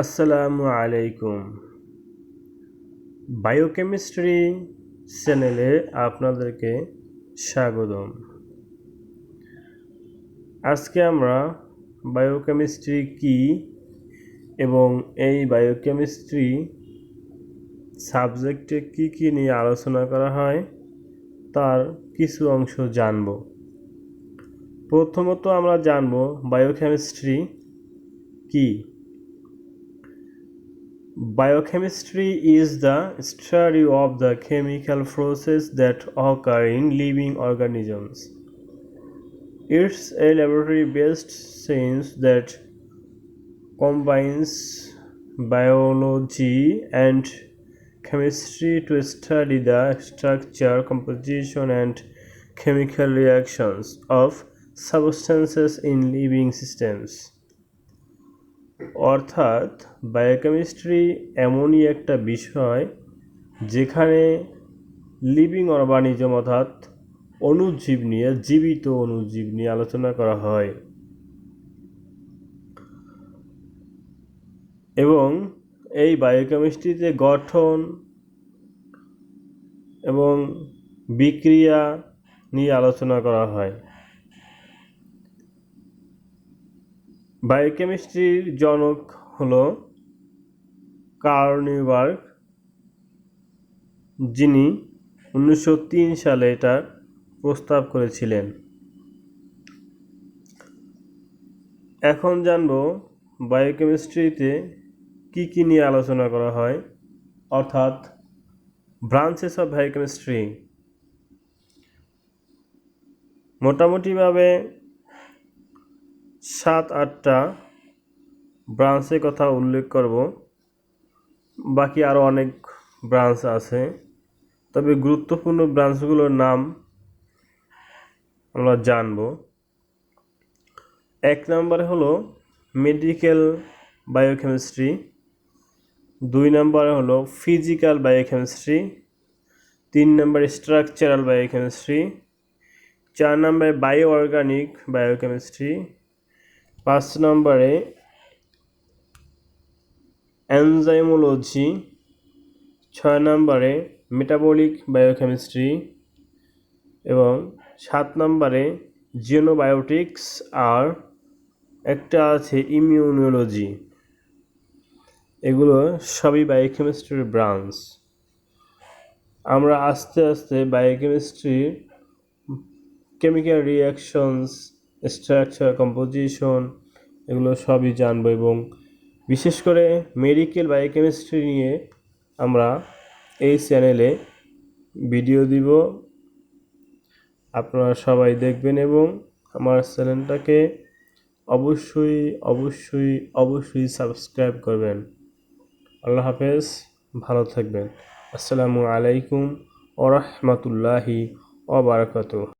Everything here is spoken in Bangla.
আসসালামু আলাইকুম। বায়োকেমিস্ট্রি চ্যানেলে আপনাদেরকে স্বাগতম। আজকে আমরা বায়োকেমিস্ট্রি কি এবং এই বায়োকেমিস্ট্রি সাবজেক্টে কি কি নিয়ে আলোচনা করা হয়, তার কিছু অংশ জানব। প্রথমত আমরা জানব বায়োকেমিস্ট্রি কি। Biochemistry is the study of the chemical process that occur in living organisms. It's a laboratory-based science that combines biology and chemistry to study the structure, composition, and chemical reactions of substances in living systems. অর্থাৎ বায়োকেমিস্ট্রি এমনই একটা বিষয় যেখানে লিভিং অর্গানিজম অর্থাৎ অণুজীব নিয়ে, জীবিত অণুজীব নিয়ে আলোচনা করা হয়। এবং এই বায়োকেমিস্ট্রিতে গঠন এবং বিক্রিয়া নিয়ে আলোচনা করা হয়। বায়োকেমিস্ট্রির জনক হল কার্নিবার্গ যিনি উনিশশো তিন সালে এটা প্রস্তাব করেছিলেন। এখন জানব বায়োকেমিস্ট্রিতে কি কি নিয়ে আলোচনা করা হয়, অর্থাৎ ব্রাঞ্চেস অফ বায়োকেমিস্ট্রি। মোটামুটিভাবে সাত আটটা ব্রাঞ্চের কথা উল্লেখ করব। বাকি আরও অনেক ব্রাঞ্চ আছে। তবে গুরুত্বপূর্ণ ব্রাঞ্চগুলোর নাম আমরা জানব। এক নম্বরে হলো মেডিকেল বায়োকেমিস্ট্রি। দুই নম্বরে হলো ফিজিক্যাল বায়োকেমিস্ট্রি। তিন নম্বরে স্ট্রাকচারাল বায়োকেমিস্ট্রি। চার নম্বরে বায়ো অর্গানিক বায়োকেমিস্ট্রি। পাঁচ নম্বরে এনজাইমোলজি, ছয় নম্বরে মেটাবলিক বায়োকেমিস্ট্রি এবং সাত নম্বরে জিওনোবায়োটিক্স আর একটা আছে ইমিউনোলজি এগুলো সবই বায়োকেমিস্ট্রির ব্রাঞ্চ আমরা আস্তে আস্তে বায়োকেমিস্ট্রির কেমিক্যাল রিয়াকশনস স্ট্রাকচার কম্পোজিশন এগুলো সবই জানব এবং বিশেষ করে মেডিকেল বায়োকেমিস্ট্রি নিয়ে আমরা এই চ্যানেলে ভিডিও দিব। আপনারা সবাই দেখবেন এবং আমার চ্যানেলটাকে অবশ্যই অবশ্যই অবশ্যই সাবস্ক্রাইব করবেন। আল্লাহ হাফেজ, ভালো থাকবেন। আসসালামু আলাইকুম ওরহমতুল্লাহি ওবরাকাতুহ